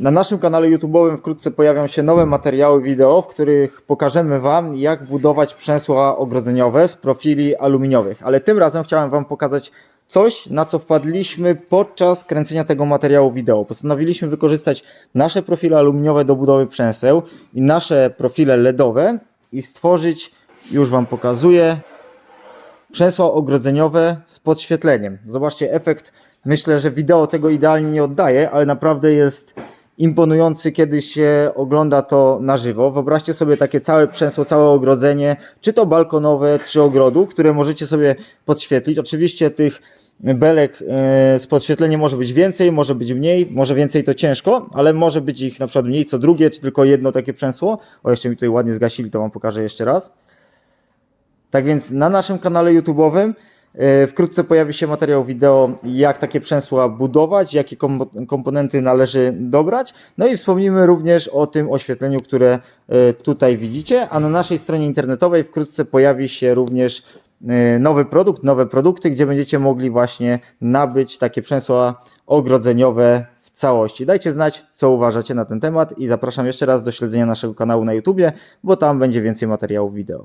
Na naszym kanale YouTube'owym wkrótce pojawią się nowe materiały wideo, w których pokażemy Wam, jak budować przęsła ogrodzeniowe z profili aluminiowych. Ale tym razem chciałem Wam pokazać coś, na co wpadliśmy podczas kręcenia tego materiału wideo. Postanowiliśmy wykorzystać nasze profile aluminiowe do budowy przęseł i nasze profile LEDowe i stworzyć, już Wam pokazuję, przęsła ogrodzeniowe z podświetleniem. Zobaczcie efekt. Myślę, że wideo tego idealnie nie oddaje, ale naprawdę jest imponujący, kiedy się ogląda to na żywo. Wyobraźcie sobie takie całe przęsło, całe ogrodzenie, czy to balkonowe, czy ogrodu, które możecie sobie podświetlić. Oczywiście tych belek e, z podświetleniem może być więcej, może być mniej, może więcej to ciężko, ale może być ich na przykład mniej co drugie, czy tylko jedno takie przęsło. O, jeszcze mi tutaj ładnie zgasili, to Wam pokażę jeszcze raz. Tak więc na naszym kanale YouTube'owym wkrótce pojawi się materiał wideo, jak takie przęsła budować, jakie kom- komponenty należy dobrać. No i wspomnimy również o tym oświetleniu, które e, tutaj widzicie, a na naszej stronie internetowej wkrótce pojawi się również e, nowy produkt, nowe produkty, gdzie będziecie mogli właśnie nabyć takie przęsła ogrodzeniowe w całości. Dajcie znać, co uważacie na ten temat i zapraszam jeszcze raz do śledzenia naszego kanału na YouTubie, bo tam będzie więcej materiałów wideo.